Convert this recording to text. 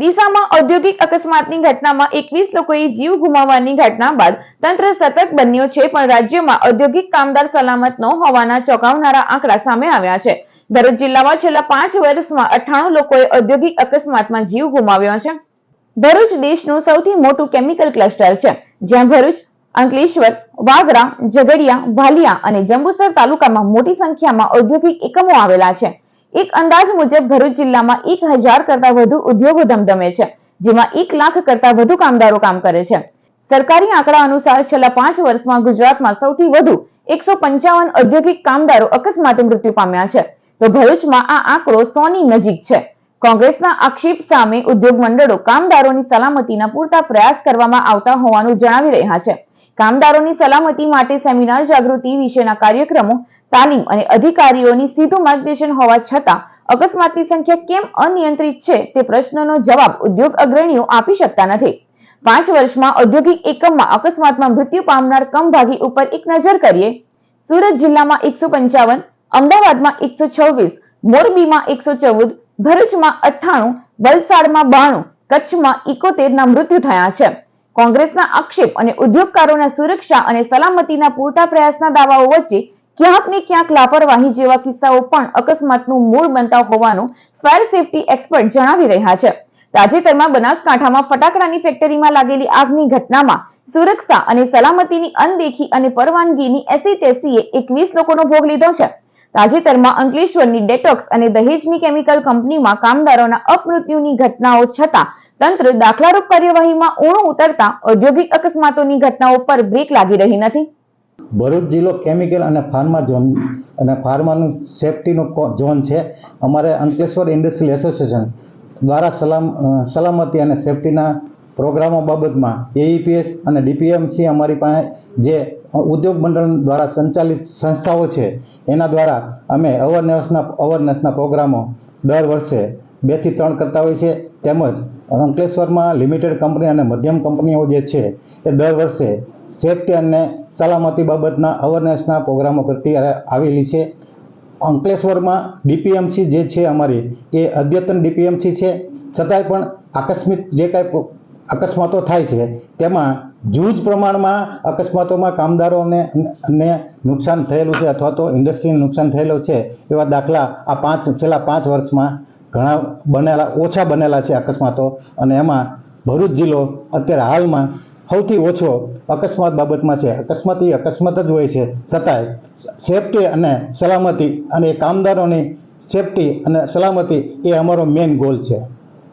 ડીસામાં ઔદ્યોગિક અકસ્માતની ઘટનામાં એકવીસ લોકોએ જીવ ગુમાવવાની ઘટના બાદ તંત્ર સતર્ક બન્યો છે, પણ રાજ્યમાં ઔદ્યોગિક કામદાર સલામત ન હોવાના ચોંકાવનારા આંકડા સામે આવ્યા છે. ભરૂચ જિલ્લામાં છેલ્લા પાંચ વર્ષમાં અઠ્ઠાણું લોકોએ ઔદ્યોગિક અકસ્માતમાં જીવ ગુમાવ્યો છે. ભરૂચ દેશનું સૌથી મોટું કેમિકલ ક્લસ્ટર છે, જ્યાં ભરૂચ, અંકલેશ્વર, વાગરા, ઝઘડિયા, વાલિયા અને જંબુસર તાલુકામાં મોટી સંખ્યામાં ઔદ્યોગિક એકમો આવેલા છે. એક અંદાજ મુજબ ભરૂચ જિલ્લામાં એક હજાર કરતા વધુ ઉદ્યોગો ધમધમે છે, જેમાં એક લાખ કરતા વધુ કામદારો કામ કરે છે. સરકારી આંકડા અનુસાર છેલ્લા પાંચ વર્ષમાં ગુજરાતમાં સૌથી વધુ એકસો પંચાવન ઔદ્યોગિક કામદારો અકસ્માતે મૃત્યુ પામ્યા છે. તો ભરૂચમાં આ આંકડો સોની નજીક છે. કોંગ્રેસના આક્ષેપ સામે ઉદ્યોગ મંડળો કામદારોની સલામતીના પૂરતા પ્રયાસ કરવામાં આવતા હોવાનું જણાવી રહ્યા છે. કામદારોની સલામતી માટે સેમિનાર જાગૃતિ વિશેના કાર્યક્રમો તાલીમ અને અધિકારીઓની સીધું માર્ગદર્શન હોવા છતાં અકસ્માતની સંખ્યા કેમ અનિયંત્રિત છે તે પ્રશ્નનો જવાબ ઉદ્યોગ અગ્રણીઓ આપી શકતા નથી. પાંચ વર્ષમાં ઔદ્યોગિક એકમમાં અકસ્માતમાં મૃત્યુ પામનાર કમભાગી ઉપર એક નજર કરીએ. સુરત જિલ્લામાં એકસો પંચાવન, અમદાવાદમાં એકસો છવ્વીસ, મોરબીમાં એકસો ચૌદ, ભરૂચમાં અઠ્ઠાણું, વલસાડમાં બાણું, કચ્છમાં ઇકોતેર ના મૃત્યુ થયા છે. કોંગ્રેસના આક્ષેપ અને ઉદ્યોગકારોના સુરક્ષા અને સલામતીના પૂરતા પ્રયાસના દાવાઓ વચ્ચે ક્યાંક ને ક્યાંક લાપરવાહી જેવા કિસ્સાઓ પણ અકસ્માતનું મૂળ બનતા હોવાનું ફાયર સેફટી એક્સપર્ટ જણાવી રહ્યા છે. તાજેતરમાં બનાસકાંઠામાં ફટાકડાની ફેક્ટરીમાં લાગેલી આગની ઘટનામાં સુરક્ષા અને સલામતીની અનદેખી અને પરવાનગીની એસી તેસીએ એકવીસ લોકોનો ભોગ લીધો છે. તાજેતરમાં અંકલેશ્વરની ડેટોક્સ અને દહેજની કેમિકલ કંપનીમાં કામદારોના અપમૃત્યુની ઘટનાઓ છતાં તંત્ર દાખલારૂપ કાર્યવાહીમાં ઊણું ઉતરતા ઔદ્યોગિક અકસ્માતોની ઘટનાઓ પર બ્રેક લાગી રહી નથી. ભરૂચ જિલ્લો કેમિકલ અને ફાર્મા ઝોન અને ફાર્માનું સેફટીનું ઝોન છે. અમારે અંકલેશ્વર ઇન્ડસ્ટ્રીયલ એસોસિએશન દ્વારા સલામ સલામતી અને સેફટીના પ્રોગ્રામો બાબતમાં એઈપીએસ અને ડીપીએમસી અમારી પાસે જે ઉદ્યોગ મંડળ દ્વારા સંચાલિત સંસ્થાઓ છે, એના દ્વારા અમે અવેરનેસના અવેરનેસના પ્રોગ્રામો દર વર્ષે બેથી ત્રણ કરતા હોય છે તેમજ અંકલેશ્વરમાં લિમિટેડ કંપની અને મધ્યમ કંપનીઓ જે છે, એ દર વર્ષે સેફટી અને સલામતી બાબતના અવેરનેસના પ્રોગ્રામો કરતી આવેલી છે. અંકલેશ્વરમાં ડીપીએમસી જે છે અમારી, એ અદ્યતન ડીપીએમસી છે. છતાંય પણ આકસ્મિક જે કાંઈ અકસ્માતો થાય છે, તેમાં જૂજ પ્રમાણમાં અકસ્માતોમાં કામદારોને ને નુકસાન થયેલું છે અથવા તો ઇન્ડસ્ટ્રીને નુકસાન થયેલું છે એવા દાખલા આ પાંચ, છેલ્લા પાંચ વર્ષમાં ઘણા બનેલા, ઓછા બનેલા છે અકસ્માતો. અને એમાં ભરૂચ જિલ્લો અત્યારે હાલમાં સૌથી ઓછો અકસ્માત બાબતમાં છે. અકસ્માત એ અકસ્માત જ હોય છે. છતાંય સેફટી અને સલામતી અને કામદારોની સેફટી અને સલામતી એ અમારો મેઇન ગોલ છે.